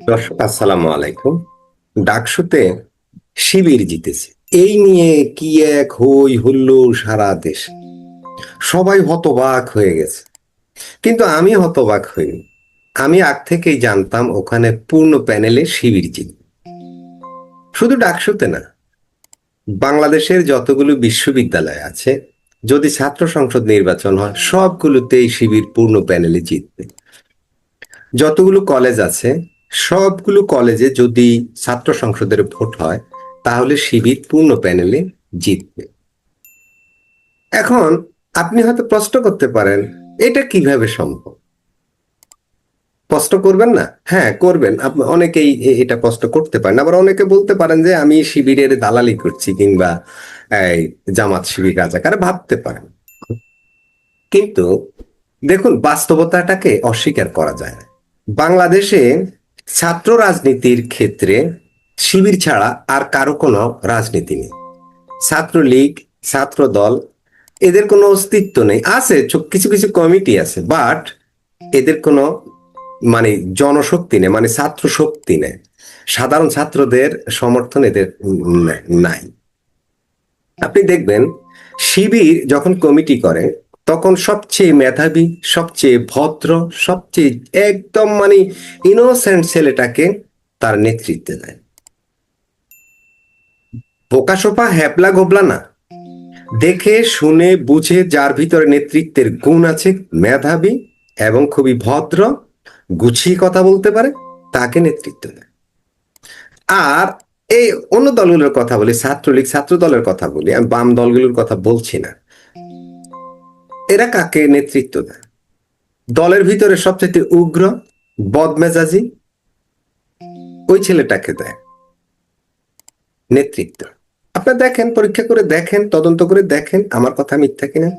দর্শক, আসসালামু আলাইকুম। ডাকসুতে শিবির জিতেছে। এই নিয়ে কি এক হই হুল্লোড় সারা দেশ। সবাই হতবাক হয়ে গেছে। কিন্তু আমি হতবাক হইনি। আমি আগ থেকেই জানতাম ওখানে পূর্ণ প্যানেলে শিবির জিতবে। শুধু ডাকসুতে না, বাংলাদেশের যতগুলো বিশ্ববিদ্যালয় আছে, যদি ছাত্র সংসদ নির্বাচন হয়, সবগুলোতেই শিবির পূর্ণ প্যানেলে জিতবে। যতগুলো কলেজ আছে সবগুলো কলেজে যদি ছাত্র সংসদের ভোট হয়, তাহলে শিবির পূর্ণ প্যানেলে জিতবে। এখন আপনি হয়তো প্রশ্ন করতে পারেন, এটা কীভাবে সম্ভব? প্রশ্ন করবেন না? হ্যাঁ করবেন। অনেকেই এটা প্রশ্ন করতে পারেন। আবার অনেকে বলতে পারেন যে, আমি শিবিরের দালালি করছি কিংবা জামাত শিবির রাজাকার ভাবতে পারেন। কিন্তু দেখুন, বাস্তবতাটাকে অস্বীকার করা যায় না। বাংলাদেশে ছাত্র রাজনীতির ক্ষেত্রে শিবির ছাড়া আর কারও কোনো রাজনীতি নেই। ছাত্রলীগ ছাত্র দল এদের কোনো অস্তিত্ব নেই। আছে কিছু কিছু কমিটি আছে বাট এদের কোনো মানে জনশক্তি নেই মানে ছাত্র শক্তি নেই। সাধারণ ছাত্রদের সমর্থন এদের নাই। আপনি দেখবেন, শিবির যখন কমিটি করে তখন সবচেয়ে মেধাবী, সবচেয়ে ভদ্র, সবচেয়ে একদম মানে ইনোসেন্ট ছেলেটাকে তার নেতৃত্বে দেয়। বোকাসোপা, হ্যাপলা গোবলা না। দেখে, শুনে, বুঝে যার ভিতরে নেতৃত্বের গুণ আছে, মেধাবী এবং খুবই ভদ্র, গুছিয়ে কথা বলতে পারে, তাকে নেতৃত্ব দেয়। আর এই অন্য দলগুলোর কথা বলি, ছাত্রলীগ ছাত্র দলের কথা বলি, আমি বাম দলগুলোর কথা বলছি না। এরা কাকে নেতৃত্ব দেয়? দলের ভিতরে সবচেয়ে উগ্র, বদমেজাজি, ওই ছেলেটাকে দেয়। নেতৃত্ব। আপনার দেখেন, পরীক্ষা করে দেখেন, তদন্ত করে দেখেন, আমার কথা মিথ্যা কিনা?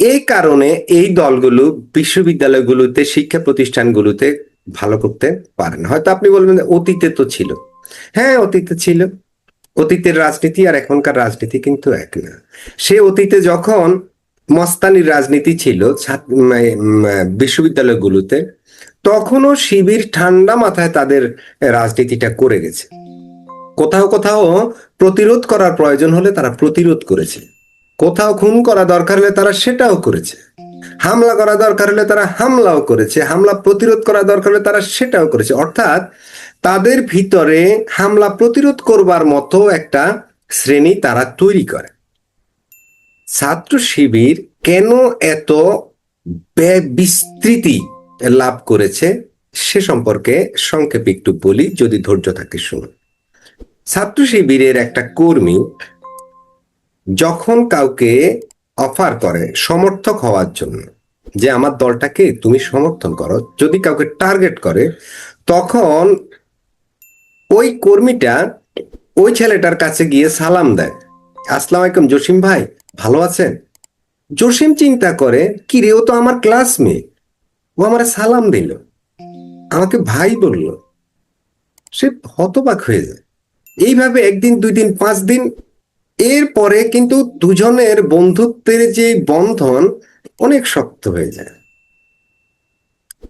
এই কারণে এই দলগুলো বিশ্ববিদ্যালয়গুলোতে, শিক্ষা প্রতিষ্ঠানগুলোতে ভালো করতে পারে না। হয়তো আপনি বলবেন, অতীতে তো ছিল। হ্যাঁ অতীতে ছিল। অতীতের রাজনীতি আর এখনকার রাজনীতি কিন্তু এক না। সে অতীতে যখন মস্তানির রাজনীতি ছিল উম, বিশ্ববিদ্যালয়গুলোতে তখনও শিবির ঠান্ডা মাথায় তাদের রাজনীতিটা করে গেছে। কোথাও কোথাও প্রতিরোধ করার প্রয়োজন হলে তারা প্রতিরোধ করেছে। কোথাও খুন করা দরকার হলে তারা সেটাও করেছে। হামলা করা দরকার হলে তারা হামলাও করেছে। হামলা প্রতিরোধ করা দরকার হলে তারা সেটাও করেছে। অর্থাৎ তাদের ভিতরে হামলা প্রতিরোধ করবার মতো একটা শ্রেণি তারা তৈরি করে। ছাত্র শিবির কেন এত বিস্তৃতি লাভ করেছে সে সম্পর্কে সংক্ষেপে একটু বলি, যদি ধৈর্য থাকে শুনুন। ছাত্র শিবিরের একটা কর্মী যখন কাউকে অফার করে সমর্থক হওয়ার জন্য যে আমার দলটাকে তুমি সমর্থন করো, যদি কাউকে টার্গেট করে, তখন ওই কর্মীটা ওই ছেলেটার কাছে গিয়ে সালাম দেয়। আসসালাম আলাইকুম জসিম ভাই ভালো আছেন? জসিম চিন্তা করে, কি রে, ও তো আমার ক্লাসমেট ও আমার সালাম দিল। আমাকে ভাই বলল, সে হতবাক হয়ে যায়। এইভাবে একদিন দুই দিন পাঁচ দিন, এরপরে কিন্তু দুজনের বন্ধুত্বের যে বন্ধন অনেক শক্ত হয়ে যায়।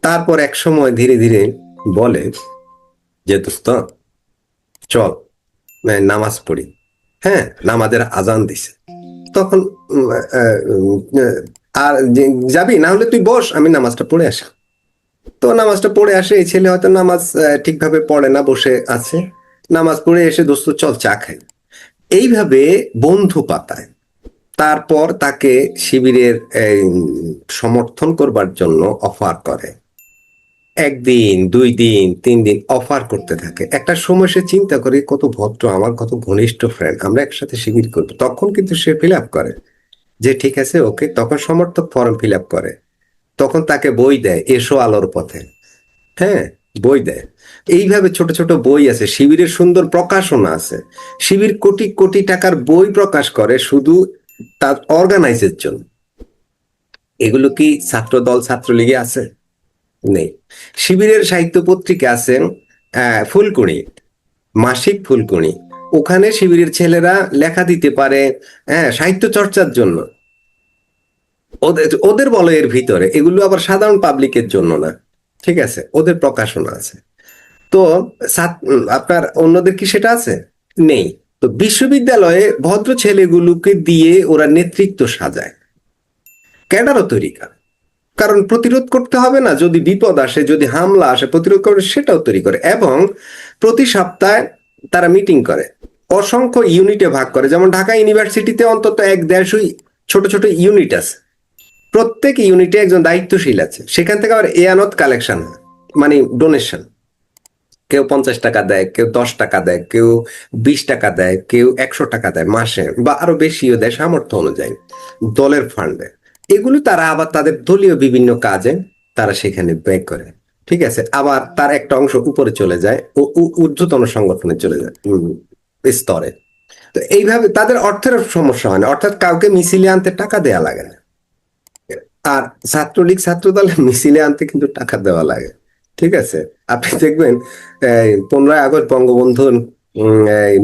তারপর এক সময় ধীরে ধীরে বলে, যে দোস্ত, চল, নামাজ পড়ি। হ্যাঁ নামাজের আজান দিছে। তখন আর যাবি, না হলে তুই বস, আমি নামাজটা পড়ে আসি। তো নামাজটা পড়ে আসে, এই ছেলে হয়তো নামাজ ঠিকভাবে পড়ে না, বসে আছে। নামাজ পড়ে এসে দোস্ত, চল চা খাই। এইভাবে বন্ধু পাতায়। তারপর তাকে শিবিরের সমর্থন করবার জন্য অফার করে। একদিন, দুই দিন, তিন দিন অফার করতে থাকে। একটা সময় সে চিন্তা করে, কত ভদ্র আমার, কত ঘনিষ্ঠ ফ্রেন্ড আমরা একসাথে শিবির করব। তখন কিন্তু সে ফিল আপ করে। যে, ঠিক আছে ওকে তখন সমর্থক ফর্ম ফিল আপ করে। তখন তাকে বই দেয়, এসো আলোর পথে। হ্যাঁ বই দেয়। এইভাবে ছোট ছোট বই আছে, শিবিরের সুন্দর প্রকাশনা আছে। শিবির কোটি কোটি টাকার বই প্রকাশ করে শুধু তার অর্গানাইজের জন্য। এগুলো কি ছাত্র দল ছাত্রলীগে আছে? নেই। শিবিরের সাহিত্য পত্রিকা আছেন ফুলকুড়ি মাসিক ফুলকুড়ি ওখানে শিবিরের ছেলেরা লেখা দিতে পারে হ্যাঁ সাহিত্য চর্চার জন্য। ওদের ওদের বলয়ের ভিতরে, এগুলো আবার সাধারণ পাবলিকের জন্য না। ঠিক আছে, ওদের প্রকাশনা আছে। তো আপনার অন্যদের কি সেটা আছে? নেই। তো বিশ্ববিদ্যালয়ে ভদ্র ছেলেগুলোকে দিয়ে ওরা নেতৃত্ব সাজায়। ক্যাডারও তৈরি করে। কারণ প্রতিরোধ করতে হবে না, যদি বিপদ আসে, যদি হামলা আসে, প্রতিরোধ করে সেটাও তৈরি করে। এবং প্রতি সপ্তাহে তারা মিটিং করে। অসংখ্য ইউনিটে ভাগ করে। যেমন ঢাকা ইউনিভার্সিটিতে অন্তত এক দেড়শো ছোট ছোট ইউনিট আছে। প্রত্যেক ইউনিটে একজন দায়িত্বশীল আছে। সেখান থেকে আবার এয়ানত কালেকশন মানে ডোনেশন। কেউ পঞ্চাশ টাকা দেয়, কেউ দশ টাকা দেয়, কেউ বিশ টাকা দেয়, কেউ একশো টাকা দেয় মাসে, বা আরও বেশিও দেয় সামর্থ্য অনুযায়ী। দলের ফান্ডে। এগুলো তারা আবার তাদের দলীয় বিভিন্ন কাজে তারা সেখানে ব্যয় করে। ঠিক আছে? আবার তার একটা অংশ উপরে চলে যায় ও ঊর্ধ্বতন সংগঠনে চলে যায় স্তরে। তো এইভাবে তাদের অর্থের সমস্যা হয় না। অর্থাৎ কাউকে মিছিলে আনতে টাকা দেয়া লাগে না। আর ছাত্রলীগ ছাত্র দলের মিছিলে আনতে কিন্তু টাকা দেওয়া লাগে। ঠিক আছে? আপনি দেখবেন পনেরোই আগস্ট বঙ্গবন্ধুর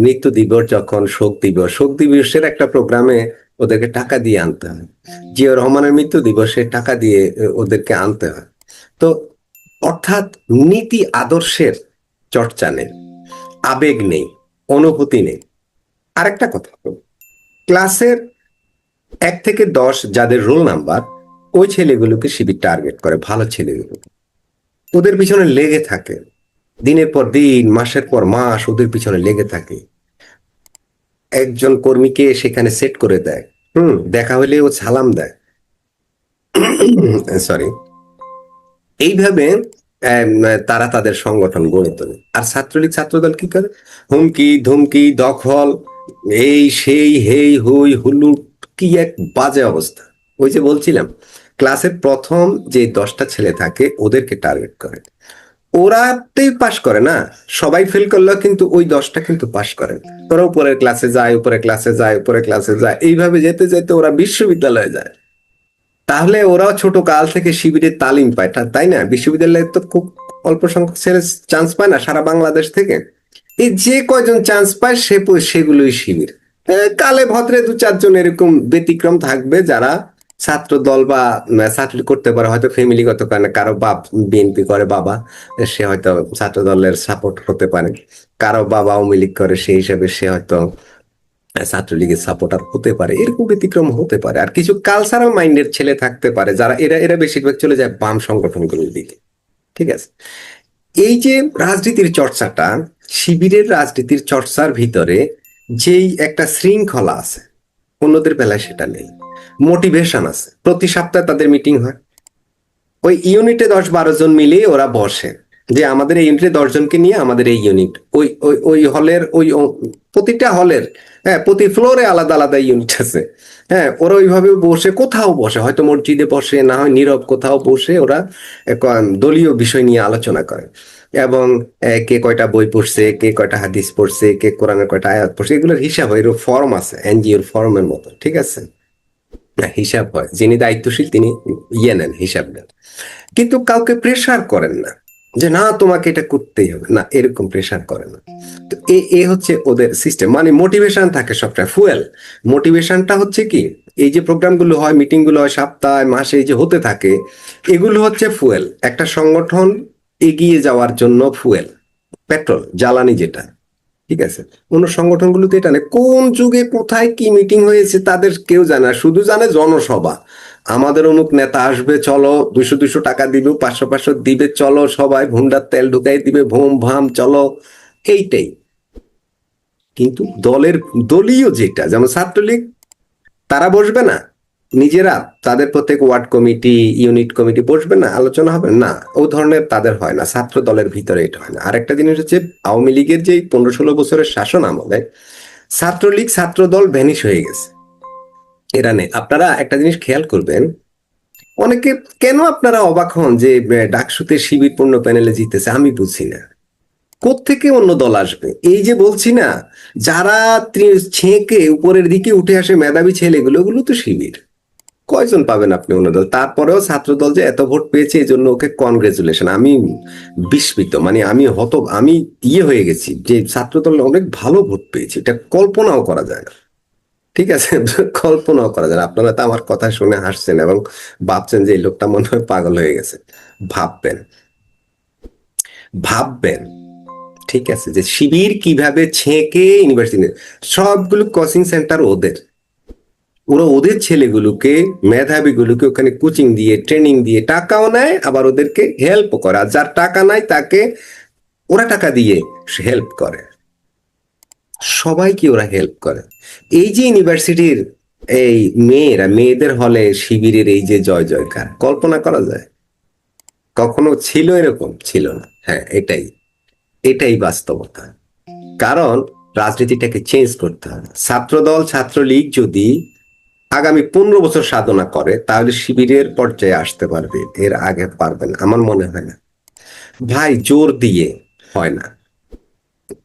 মৃত্যু দিবস যখন শোক দিবস, শোক দিবসের একটা প্রোগ্রামে ওদেরকে টাকা দিয়ে আনতে হয়। জিয়া রহমানের মৃত্যু দিবসে টাকা দিয়ে ওদেরকে আনতে হয়। তো অর্থাৎ নীতি আদর্শের চর্চা নেই, আবেগ নেই, অনুভূতি নেই। আরেকটা কথা ক্লাসের এক থেকে দশ যাদের রোল নাম্বার, ওই ছেলেগুলোকে শিবির টার্গেট করে, ভালো ছেলেগুলো। ওদের পিছনে লেগে থাকে। দিনের পর দিন, মাসের পর মাস ওদের পিছনে লেগে থাকে। একজন কর্মীকে সেখানে সেট করে দেয়। হুম, দেখা হলে ও সালাম দেয়। সরি এইভাবে তারা তাদের সংগঠন গড়ে তোলে। আর ছাত্রলীগ ছাত্রদল কি করে? হুমকি, ধুমকি, দখল, এই, সেই, হেই, হই হুল্লু কি এক বাজে অবস্থা। ওই যে বলছিলাম, ক্লাসের প্রথম যে দশটা ছেলে থাকে, ওদেরকে টার্গেট করে। ওরাতেই পাশ করে না। সবাই ফেল করলেও কিন্তু ওই দশটা কিন্তু পাশ করে। ওরা উপরের ক্লাসে যায় উপরে ক্লাসে যায় উপরে ক্লাসে যায়। এইভাবে যেতে যেতে ওরা বিশ্ববিদ্যালয়ে যায়। তাহলে ওরাও ছোট কাল থেকে শিবিরের তালিম পায় তাই না? বিশ্ববিদ্যালয়ে তো খুব অল্প সংখ্যক ছেলে চান্স পায় না সারা বাংলাদেশ থেকে। এই যে কয়জন চান্স পায়, সে সেগুলোই শিবির। কালে ভদ্রে দু চারজন এরকম ব্যতিক্রম থাকবে যারা ছাত্র দল বা ছাত্র করতে পারে, হয়তো ফ্যামিলিগত কারণে কারও বাপ বিএনপি করে, বাবা সে হয়তো ছাত্র দলের সাপোর্ট হতে পারে। কারও বাবা আওয়ামী করে, সেই হিসাবে সে হয়তো ছাত্রলীগের সাপোর্টার হতে পারে। এরকম ব্যতিক্রম হতে পারে। আর কিছু কালচারাল মাইন্ডের ছেলে থাকতে পারে, যারা, এরা এরা বেশিরভাগ চলে যায় বাম সংগঠনগুলোর দিকে। ঠিক আছে? এই যে রাজনীতির চর্চাটা, শিবিরের রাজনীতির চর্চার ভিতরে যেই একটা শৃঙ্খলা আছে, অন্যদের বেলায় সেটা নেই। মোটিভেশন আছে। প্রতি সপ্তাহে তাদের মিটিং হয়। ওই ইউনিটে দশ বারো জন মিলে ওরা বসে যে আমাদের এই ইউনিটে দশ জনকে নিয়ে আমাদের এই ইউনিট ওই ওই ওই হলের ওই প্রতিটা হলের হ্যাঁ প্রতি ফ্লোরে আলাদা আলাদা ইউনিট আছে। হ্যাঁ ওরা ওইভাবে বসে, কোথাও বসে, হয়তো মসজিদে বসে, না হয় নীরব কোথাও বসে ওরা দলীয় বিষয় নিয়ে আলোচনা করে। এবং কে কয়টা বই পড়ছে, কে কয়টা হাদিস পড়ছে, কে কোরআনের কয়টা আয়াত পড়ছে, এগুলোর হিসাব এরকম ফর্ম আছে, এনজিওর ফর্মের মতো, ঠিক আছে? হিসাব হয়। যিনি দায়িত্বশীল, তিনি ইয়ে নেন, হিসাব নেন। কিন্তু কাউকে প্রেসার করেন না যে, না, তোমাকে এটা করতেই হবে। না, এরকম প্রেশার করে না। তো এ হচ্ছে ওদের সিস্টেম মানে মোটিভেশন থাকে সবটা। ফুয়েল মোটিভেশনটা হচ্ছে কি? এই যে প্রোগ্রামগুলো হয় মিটিংগুলো হয়, সপ্তাহে, মাসে, এই যে হতে থাকে, এগুলো হচ্ছে ফুয়েল একটা সংগঠন এগিয়ে যাওয়ার জন্য ফুয়েল পেট্রোল জ্বালানি যেটা। ঠিক আছে? অন্য সংগঠনগুলোতে এটা নেই। কোন যুগে, কোথায়, কি মিটিং হয়েছে তাদের কেউ জানে না। শুধু জানে জনসভা। আমাদের অমুক নেতা আসবে, চলো, দুশো দুশো টাকা দিবে, পাঁচশো পাঁচশো দিবে, চলো সবাই ভুন্ডার তেল ঢুকাই দিবে, ভোম ভাম, চলো। এইটাই। কিন্তু দলের দলীয় যেটা, যেমন ছাত্রলীগ, তারা বসবে না। নিজেরা তাদের প্রত্যেক ওয়ার্ড কমিটি, ইউনিট কমিটি বসবে না, আলোচনা হবে না। ও ধরনের তাদের হয় না, ছাত্র দলের ভিতরে এটা হয় না। আরেকটা জিনিস হচ্ছে আওয়ামী লীগের যে পনেরো ষোলো বছরের শাসন আমলে ছাত্রলীগ ছাত্র দল ভ্যানিশ হয়ে গেছে। এরা নেই। আপনারা একটা জিনিস খেয়াল করবেন, অনেকে কেন আপনারা অবাক হন যে ডাকসুতে শিবির পূর্ণ প্যানেলে জিতেছে? আমি বুঝি না। কোত্থেকে অন্য দল আসবে? এই যে বলছি না, যারা ছেঁকে উপরের দিকে উঠে আসে মেধাবী ছেলেগুলো, ওগুলো তো শিবির। কয়জন পাবেন আপনি অন্য দল? তারপরেও ছাত্র দল যে এত ভোট পেয়েছে, এই জন্য ওকে কনগ্রেচুলেশন আমি বিস্মিত মানে আমি হত, আমি ইয়ে হয়ে গেছি যে ছাত্র দল অনেক ভালো ভোট পেয়েছে। এটা কল্পনাও করা যায় না। ঠিক আছে? কল্পনাও করা যায় আপনারা তো আমার কথা শুনে হাসছেন এবং ভাবছেন যে এই লোকটা মনে হয় পাগল হয়ে গেছে। ভাববেন। ভাববেন। ঠিক আছে? যে শিবির কীভাবে ছেঁকে ইউনিভার্সিটি সবগুলো কোচিং সেন্টার ওদের। ওরা ওদের ছেলেগুলোকে, মেধাবীগুলোকে ওখানে কোচিং দিয়ে ট্রেনিং দিয়ে টাকাও নেয়, আবার ওদেরকে হেল্প করে। যার টাকা নাই তাকে ওরা টাকা দিয়ে হেল্প করে। সবাইকে ওরা হেল্প করে। এই যে ইউনিভার্সিটির এই মেয়েরা, মেয়েদের হলে শিবিরের এই যে জয় জয়কার, কল্পনা করা যায়? কখনো ছিল এরকম? ছিল না। হ্যাঁ এটাই। এটাই বাস্তবতা। কারণ রাজনীতিটাকে চেঞ্জ করতে হবে। ছাত্রদল, ছাত্রলীগ যদি আগামী পনেরো বছর সাধনা করে, তাহলে শিবিরের পর্যায়ে আসতে পারবে। এর আগে পারবে না, আমার মনে হয় না। ভাই, জোর দিয়ে হয় না।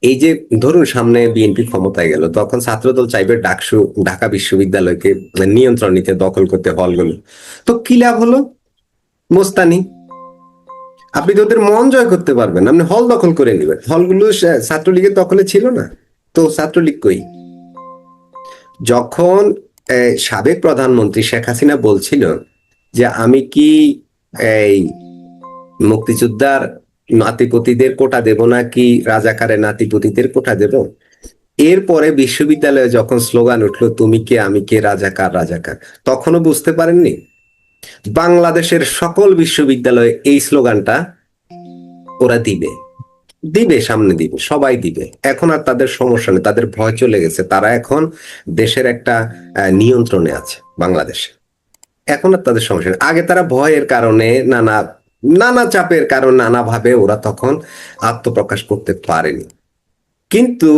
এই যে ধরুন সামনে বিএনপি ক্ষমতায় গেল, তখন ছাত্রদল চাইবে ডাকসু, ঢাকা বিশ্ববিদ্যালয়কে নিয়ন্ত্রণ নিতে, দখল করতে হলগুলো। তো কি লাভ হলো? মোস্তানি, আপনি তো ওদের মন জয় করতে পারবেন আপনি হল দখল করে নেবেন। হলগুলো ছাত্রলীগের দখলে ছিল না। তো ছাত্রলীগ কই? যখন সাবেক প্রধানমন্ত্রী শেখ হাসিনা বলছিল যে, আমি কি এই মুক্তিযোদ্ধার নাতিপতিদের কোটা দেব নাকি রাজাকারের নাতিপতিদের কোটা দেব? এরপরে বিশ্ববিদ্যালয়ে যখন স্লোগান উঠল, তুমি কে, আমি কে, রাজাকার রাজাকার? তখনও বুঝতে পারেননি। বাংলাদেশের সকল বিশ্ববিদ্যালয়ে এই স্লোগানটা ওরা দিবে। দিবে, সামনে দিবে, সবাই দিবে। এখন আর তাদের সমস্যা নেই, তাদের ভয় চলে গেছে। তারা এখন দেশের একটা নিয়ন্ত্রণে আছে, বাংলাদেশে। এখন আর তাদের সমস্যা নেই। আগে তারা ভয়ের কারণে নানা নানা চাপের কারণে নানাভাবে ওরা তখন আত্মপ্রকাশ করতে পারেনি। কিন্তু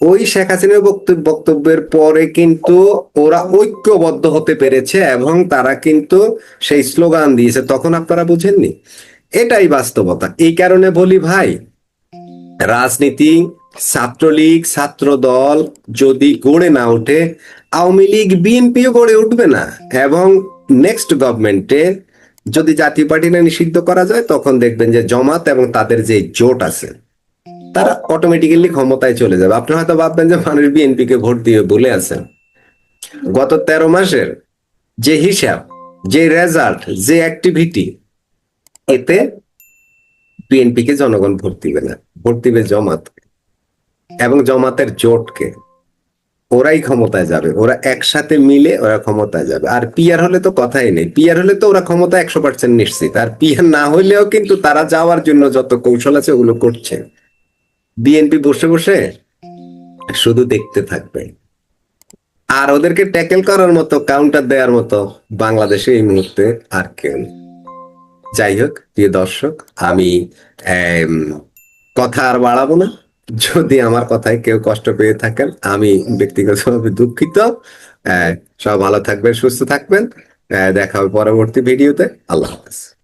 ওই শেখ হাসিনার বক্তব্য, বক্তব্যের পরে কিন্তু ওরা ঐক্যবদ্ধ হতে পেরেছে এবং তারা কিন্তু সেই স্লোগান দিয়েছে, তখন আপনারা বুঝেননি? এটাই বাস্তবতা। এই কারণে বলি ভাই রাজনীতি, ছাত্রলীগ ছাত্র দল যদি গড়ে না ওঠে, আওয়ামী লীগ, বিএনপিও গড়ে উঠবে না। এবং নেক্সট গভর্নমেন্টে যদি জাতীয় পার্টিটা নিষিদ্ধ করা যায়, তখন দেখবেন যে জমাত এবং তাদের যে জোট আছে, তারা অটোমেটিক্যালি ক্ষমতায় চলে যাবে। আপনি হয়তো ভাববেন যে মানুষ বিএনপি কে ভোট দিয়ে বলে আছেন। গত তেরো মাসের যে হিসাব, যে রেজাল্ট যে অ্যাক্টিভিটি এতে বিএনপি কে জনগণ ভোট দিবে না, ভোট দিবে জমাত এবং জমাতের জোটকে। ওরাই ক্ষমতায় যাবে, ওরা একসাথে মিলে ওরা ক্ষমতায় যাবে। আর পিয়ার হলে তো কথাই নেই। পিয়ার হলে তো ওরা ক্ষমতা একশো পার্সেন্ট নিশ্চিত। আর পিয়ার না হইলেও কিন্তু তারা যাওয়ার জন্য যত কৌশল আছে ওগুলো করছে। বিএনপি বসে বসে শুধু দেখতে থাকবে। আর ওদেরকে ট্যাকেল করার মতো কাউন্টার দেওয়ার মতো বাংলাদেশে এই মুহূর্তে আর কেউ নেই। যাই হোক, প্রিয় দর্শক, আমি কথা আর বাড়াবো না। যদি আমার কথায় কেউ কষ্ট পেয়ে থাকেন, আমি ব্যক্তিগতভাবে দুঃখিত। সব ভালো থাকবেন, সুস্থ থাকবেন। দেখা হবে পরবর্তী ভিডিওতে। আল্লাহ হাফেজ।